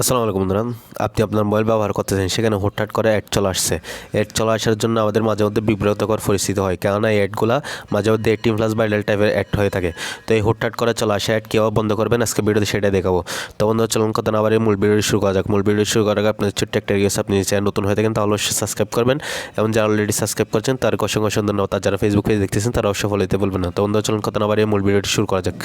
আসসালামু আলাইকুম বন্ধুরা। আপনি আপনার মোবাইল ব্যবহার করতেছেন, সেখানে হুটহাট করে অ্যাড চলে আসছে। অ্যাড চলে আসার জন্য আমাদের মাঝে মধ্যে বিব্রতকর পরিস্থিতি হয়, কেননা এই অ্যাডগুলো মাঝে মধ্যে এইটিন প্লাস ভাইরাল টাইপের অ্যাড হয়ে থাকে। তো এই হুটহাট করে চলে আসা অ্যাড কীভাবে বন্ধ করবেন, আজকে ভিডিওতে সেটাই দেখাবো। তো বন্ধুরা, চলুন কথা না এই মূল ভিডিও শুরু করা যাক। মূল ভিডিও শুরু করার আগে আপনার ছোট্ট একটা রিকোয়েস্ট আপনি চ্যানেল নতুন হয়ে থাকেন, তাহলে অবশ্যই সাবস্ক্রাইব করবেন। এবং যারা অলরেডি সাবস্ক্রাইব করছেন, তার অসংখ্য ধন্যবাদ। যারা ফেসবুক পেজ দেখতেছেন, তারা অবশ্যই ফলো দিতে বলবেন না। তো বন্ধুরা, চলুন কথা না আবার মূল ভিডিওটি শুরু করা যাক।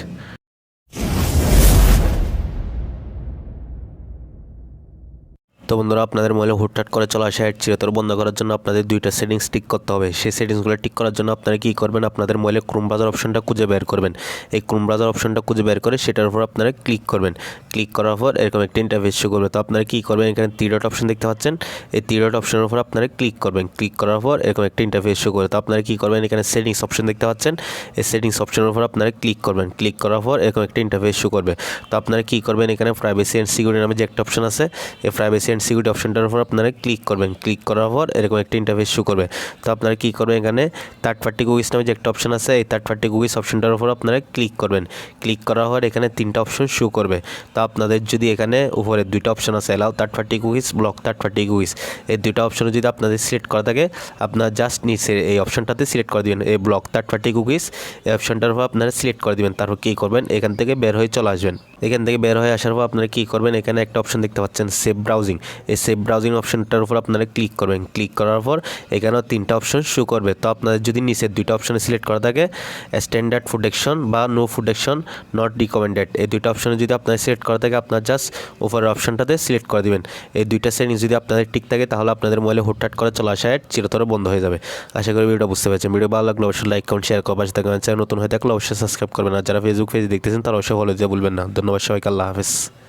তো বন্ধুরা, আপনাদের মোবাইলে হুটহাট করে চলা আসা অ্যাড চিরতর বন্ধ করার জন্য আপনাদের দুইটা সেটিংস টিক করতে হবে। সেই সেটিংসগুলো টিক করার জন্য আপনারা কী করবেন? আপনাদের মোবাইলে ক্রোম ব্রাউজার অপশনটা খুঁজে বের করবেন। এই ক্রোম ব্রাউজার অপশনটা খুঁজে বের করে সেটার উপর আপনারা ক্লিক করবেন। ক্লিক করার পর এরকম একটা ইন্টারফেস শো করবে। তো আপনারা কী করবেন? এখানে থ্রি ডট অপশন দেখতে পাচ্ছেন। এই থ্রি ডট অপশনের উপর আপনারা ক্লিক করবেন। ক্লিক করার পর এরকম একটা ইন্টারফেস শো করবে। তো আপনারা কী করবেন? এখানে সেটিংস অপশন দেখতে পাচ্ছেন। এই সেটিংস অপশনের উপর আপনারা ক্লিক করবেন। ক্লিক করার পর এরকম একটা ইন্টারফেস শো করবে। তো আপনারা কী করবেন? এখানে প্রাইভেসি অ্যান্ড সিকিউরিটি নামে যে একটা অপশন আছে, এই প্রাইভেসি অ্যান্ড সিকিউরিটি অপশনটার উপর আপনারা ক্লিক করবেন। ক্লিক করার পর এরকম একটা ইন্টারফেস শো করবে। তো আপনারা কী করবেন এখানে? থার্ড পার্টি কুকিজ নামে যে একটা অপশন আছে, এই থার্ড পার্টি কুকিজ অপশনটার উপর আপনারা ক্লিক করবেন। ক্লিক করার পর এখানে তিনটা অপশন শো করবে। তো আপনাদের যদি এখানে উপরে দুইটা অপশন আছে allow third party cookies block third party cookies এই দুইটা অপশন যদি আপনাদের সিলেক্ট করা থাকে, আপনার জাস্ট নিচে এই অপশনটাতে সিলেক্ট করে দিবেন। এই ব্লক থার্ড পার্টি কুকিজ এই অপশনটার উপর আপনারা সিলেক্ট করে দিবেন। তারপর কী করবেন? এখান থেকে বের হয়ে চলে আসবেন। এখান থেকে বের হয়ে আসার পর আপনারা কী করবেন? এখানে একটা অপশন দেখতে পাচ্ছেন সেভ ব্রাউজিং এই সেভ ব্রাউজিং অপশনটার উপর আপনারা ক্লিক করবেন। ক্লিক করার পর এখানেও তিনটা অপশন শো করবে। তো আপনাদের যদি নিচের দুইটা অপশনে সিলেক্ট করা থাকে স্ট্যান্ডার্ড প্রোটেকশন বা নো প্রোটেকশন নট রিকমেন্ডেড এই দুইটা অপশনে যদি আপনার সিলেক্ট করা থাকে, আপনার জাস্ট উপরের অপশনটাতে সিলেক্ট করে দিবেন। এই দুইটা সেটিংস যদি আপনাদের ঠিক থাকে, তাহলে আপনাদের মোবাইলে হুটহাট করে চলা আসা চিরতরে বন্ধ হয়ে যাবে। আশা করি ভিডিওটা বুঝতে পারছেন। ভিডিও ভালো লাগলে অবশ্যই লাইক কমেন্ট শেয়ার করবার সাথে চ্যানেল নতুন হয়ে থাকলে অবশ্যই সাবস্ক্রাইব করবেন। আর যারা ফেসবুক পেজ দেখতেছেন, তারা অবশ্যই ফলো দিতে ভুলবেন না। ধন্যবাদ সবাইকে। আল্লাহ হাফেজ।